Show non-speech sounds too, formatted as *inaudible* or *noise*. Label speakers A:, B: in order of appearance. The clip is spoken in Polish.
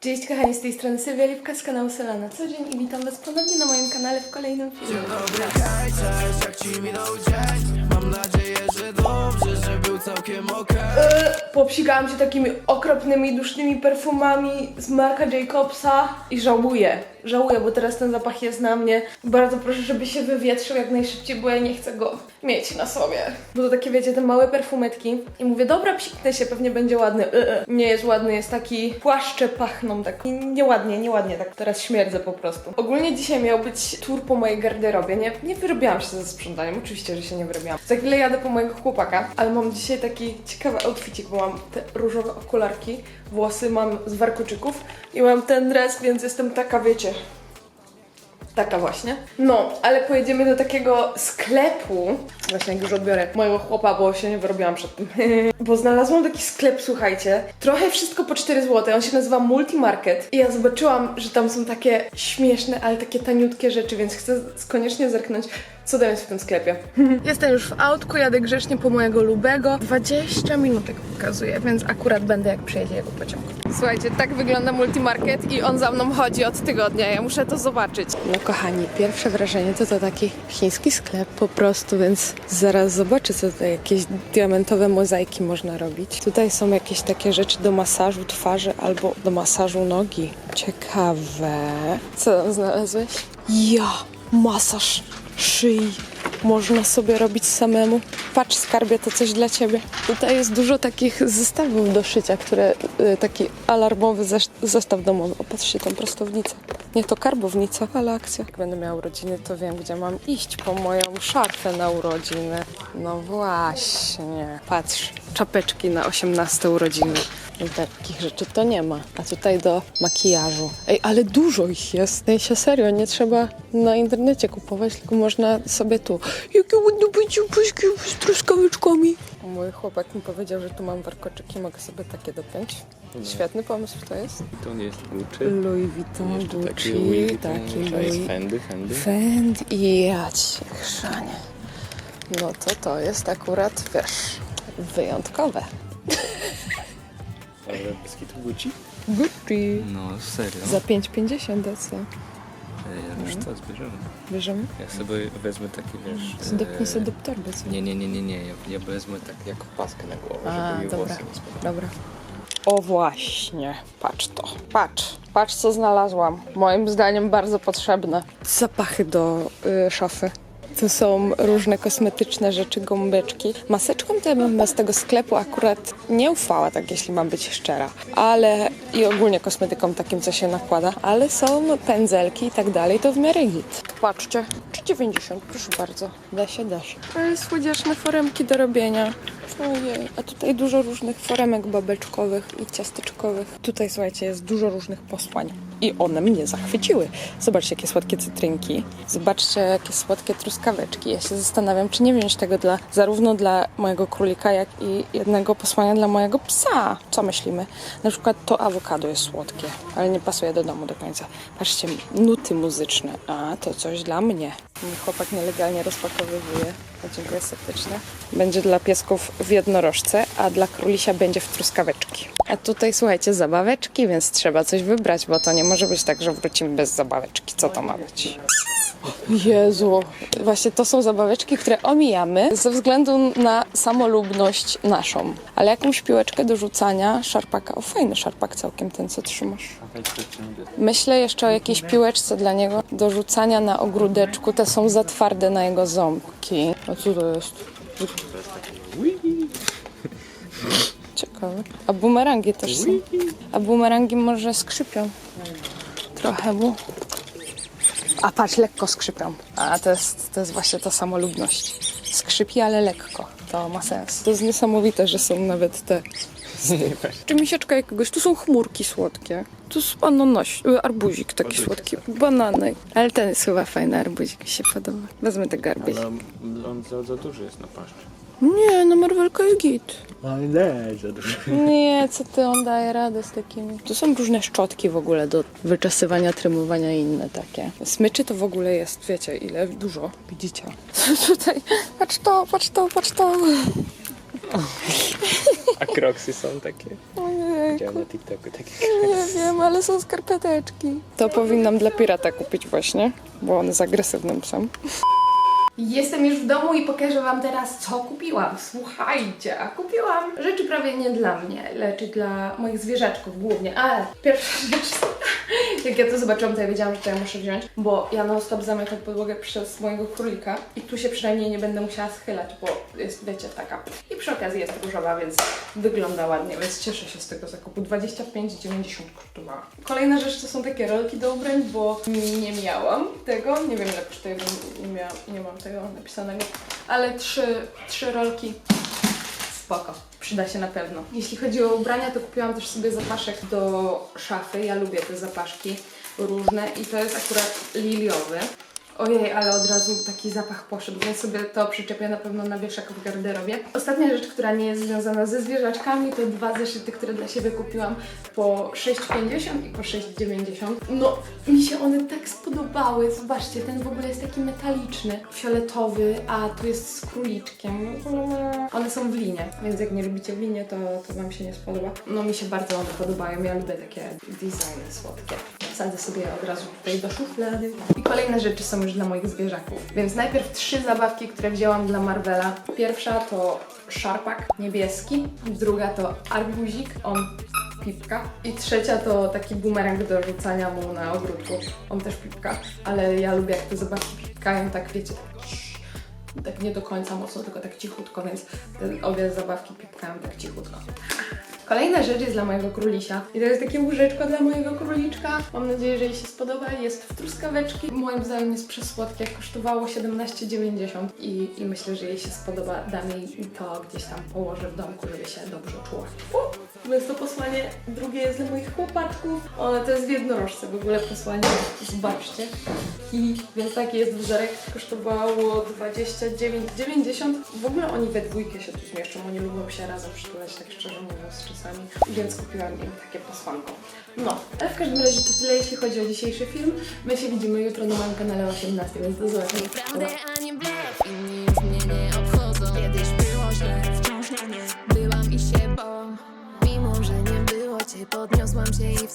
A: Cześć kochani, z tej strony Sylwia Lipka z kanału Sela na co dzień i witam was ponownie na moim kanale w kolejnym filmie.
B: Cześć, jak ci minął dzień Mam nadzieję, że dobrze, że był całkiem okej
A: Eee, Popsikałam się takimi okropnymi, dusznymi perfumami z Marka Jacobsa i żałuję. Żałuję, bo teraz ten zapach jest na mnie. Bardzo proszę, żeby się wywietrzył jak najszybciej, bo ja nie chcę go mieć na sobie. Bo to takie, wiecie, te małe perfumetki. I mówię, dobra, psiknę się, pewnie będzie ładny. Eee, nie jest ładny, jest taki, płaszcze pachną tak. Nieładnie, nieładnie, tak teraz śmierdzę po prostu. Ogólnie dzisiaj miał być tour po mojej garderobie. Nie, nie wyrobiłam się ze sprzątaniem, oczywiście, że się nie wyrobiłam. Za chwilę jadę po mojego chłopaka, ale mam dzisiaj taki ciekawy outfitik, bo mam te różowe okularki, włosy mam z warkoczyków i mam ten dres, więc jestem taka, wiecie, Taka właśnie. No, ale pojedziemy do takiego sklepu. Właśnie jak już odbiorę mojego chłopa, bo się nie wyrobiłam przed tym. *laughs* bo znalazłam taki sklep, słuchajcie. Trochę wszystko po 4 zł. On się nazywa Multimarket. I ja zobaczyłam, że tam są takie śmieszne, ale takie taniutkie rzeczy, więc chcę koniecznie zerknąć, co tam w tym sklepie. *laughs* Jestem już w autku, jadę grzecznie po mojego lubego. 20 minutek pokazuje, więc akurat będę jak przyjedzie jego pociąg. Słuchajcie, tak wygląda multimarket i on za mną chodzi od tygodnia. Ja muszę to zobaczyć. No kochani, pierwsze wrażenie to to taki chiński sklep po prostu, więc zaraz zobaczę, co tutaj jakieś diamentowe mozaiki można robić. Tutaj są jakieś takie rzeczy do masażu twarzy albo do masażu nogi. Ciekawe. Co tam znalazłeś? Ja, masaż szyi można sobie robić samemu. Patrz, skarbie, to coś dla ciebie. Tutaj jest dużo takich zestawów do szycia, które y, taki alarmowy zestaw domowy. O, patrzcie, tą prostownicę. Nie, to karbownica, ale akcja. Jak będę miała urodziny, to wiem, gdzie mam iść po moją szarfę na urodziny. No właśnie. Patrz, czapeczki na 18 urodziny. I takich rzeczy to nie ma. A tutaj do makijażu. Ej, ale dużo ich jest. Ej, się serio, nie trzeba na internecie kupować, tylko można sobie tu. Jakie ładne będzie puszki z truskaweczkami. Mój chłopak mi powiedział, że tu mam warkoczyki, mogę sobie takie dopiąć. Świetny pomysł to jest.
C: To nie jest Gucci.
A: Louis Vuitton,
C: Jeszcze taki
A: Gucci,
C: Louis Vuitton,
A: taki
C: to jest
A: Louis
C: Fendi, Fendi.
A: Fendi i ja cię chrzanie. No to to jest akurat, wiesz, wyjątkowe. *laughs*
C: Ale bez kitu Gucci?
A: Gucci.
C: No, serio.
A: Za 5,50 a co?
C: Ej, ja już to zbierzemy.
A: Bierzemy?
C: Ja sobie wezmę taki, wiesz...
A: Zdepnij
C: e,
A: sobie do torby, co?
C: Nie, nie, nie, nie, nie. Ja, ja wezmę tak jak paskę na głowę,
A: A,
C: żeby mi
A: dobra.
C: włosy nie spadały.
A: Dobra. O właśnie, patrz to. Patrz, patrz co znalazłam. Moim zdaniem bardzo potrzebne. Zapachy do y, szafy. To są różne kosmetyczne rzeczy, gąbeczki. Maseczką to ja bym z tego sklepu akurat nie ufała, tak jeśli mam być szczera. Ale i ogólnie kosmetykom takim, co się nakłada. Ale są pędzelki i tak dalej, to w miarę git. Patrzcie, 3,90, proszę bardzo. Da się, da się. Ale słodziaszne foremki do robienia. Ojej, a tutaj dużo różnych foremek babeczkowych i ciasteczkowych. Tutaj, słuchajcie, jest dużo różnych posłań. I one mnie zachwyciły. Zobaczcie, jakie słodkie cytrynki. Zobaczcie, jakie słodkie truskaweczki. Ja się zastanawiam, czy nie wziąć tego dla, zarówno dla mojego królika, jak i jednego posłania dla mojego psa. Co myślimy? Na przykład to awokado jest słodkie, ale nie pasuje do domu do końca. Patrzcie, nuty muzyczne. A, to coś dla mnie. Chłopak nielegalnie rozpakowywuje. Dziękuję serdecznie. Będzie dla piesków w jednorożce, a dla królisia będzie w truskaweczki. A tutaj słuchajcie, zabaweczki, więc trzeba coś wybrać, bo to nie może być tak, że wrócimy bez zabaweczki. Co to ma być? Jezu, właśnie to są zabaweczki, które omijamy ze względu na samolubność naszą. Ale jakąś piłeczkę do rzucania, szarpaka, o fajny szarpak całkiem ten, co trzymasz. Myślę jeszcze o jakiejś piłeczce dla niego do rzucania na ogródeczku. Te są za twarde na jego ząbki. A co to jest? Ciekawe. A bumerangi też są. A bumerangi może skrzypią. Trochę mu. A patrz, lekko skrzypią. A to jest, to jest właśnie ta samolubność. Skrzypi, ale lekko. To ma sens. To jest niesamowite, że są nawet te *laughs* czy misieczka jakiegoś. Tu są chmurki słodkie. Tu jest ananas, y, arbuzik taki słodki. Banany. Ale ten jest chyba fajny arbuzik, mi się podoba. Wezmę tego arbuzik.
C: Ale on za, za duży jest na paszczy.
A: Nie, no Marvelka jest git.
C: Ale nie, za duży.
A: Nie, co ty, on daje radę z takimi. Tu są różne szczotki w ogóle do wyczesywania, trymowania i inne takie. Smyczy to w ogóle jest, wiecie, ile? Dużo. Widzicie? *laughs* Tutaj, patrz to, patrz to, patrz to.
C: A kroksy są takie. Widziałem na TikToku takie
D: Nie wiem, ale są skarpeteczki. To powinnam dla pirata kupić właśnie, bo on jest agresywnym psem.
A: Jestem już w domu i pokażę Wam teraz, co kupiłam. Słuchajcie, a kupiłam rzeczy prawie nie dla mnie, lecz dla moich zwierzaczków głównie. Ale pierwsza rzecz, jak ja to zobaczyłam, to ja wiedziałam, że to ja muszę wziąć, bo ja non stop zamykam podłogę przez mojego królika i tu się przynajmniej nie będę musiała schylać, bo jest, wiecie, taka. I przy okazji jest różowa, więc wygląda ładnie, więc cieszę się z tego zakupu. 25,90 kosztowała. Kolejna rzecz to są takie rolki do ubrań, bo nie miałam tego, nie wiem ile kosztuje, bo nie, miałam, nie mam tego napisanego, ale trzy, trzy rolki spoko. Przyda się na pewno. Jeśli chodzi o ubrania, to kupiłam też sobie zapaszek do szafy. Ja lubię te zapaszki różne i to jest akurat liliowy. Ojej, ale od razu taki zapach poszedł, więc sobie to przyczepię na pewno na wieszak w garderobie. Ostatnia rzecz, która nie jest związana ze zwierzaczkami, to dwa zeszyty, które dla siebie kupiłam po 6,50 i po 6,90. No, mi się one tak spodobały. Zobaczcie, ten w ogóle jest taki metaliczny, fioletowy, a tu jest z króliczkiem. One są w linie, więc jak nie lubicie w linie, to, to Wam się nie spodoba. No, mi się bardzo one podobają. Ja lubię takie designy słodkie. Wsadzę sobie od razu tutaj do szuflady. I kolejne rzeczy są już dla moich zwierzaków. Więc najpierw trzy zabawki, które wzięłam dla Marvela. Pierwsza to szarpak niebieski, druga to arbuzik, on pipka. I trzecia to taki bumerang do rzucania mu na ogródku. On też pipka, ale ja lubię jak te zabawki pipkają, tak wiecie, tak, tak nie do końca mocno, tylko tak cichutko, więc te obie zabawki pipkają tak cichutko. Kolejna rzecz jest dla mojego królisia. I to jest takie łóżeczko dla mojego króliczka. Mam nadzieję, że jej się spodoba. Jest w truskaweczki. Moim zdaniem jest przesłodkie. Kosztowało 17,90 i, i myślę, że jej się spodoba. Dam jej to gdzieś tam położę w domku, żeby się dobrze czuła. Jest to posłanie. Drugie jest dla moich chłopaczków. One to jest w jednorożce w ogóle posłanie. Zobaczcie. I więc taki jest wzorek. Kosztowało 29,90. W ogóle oni we dwójkę się tu zmieszczą. Oni lubią się razem przytulać, tak szczerze mówiąc czasami. Więc kupiłam im takie posłanko. No, ale w każdym razie to tyle, jeśli chodzi o dzisiejszy film. My się widzimy jutro na moim kanale o 18, więc do zobaczenia.
E: A nie podniosłam się i wstałam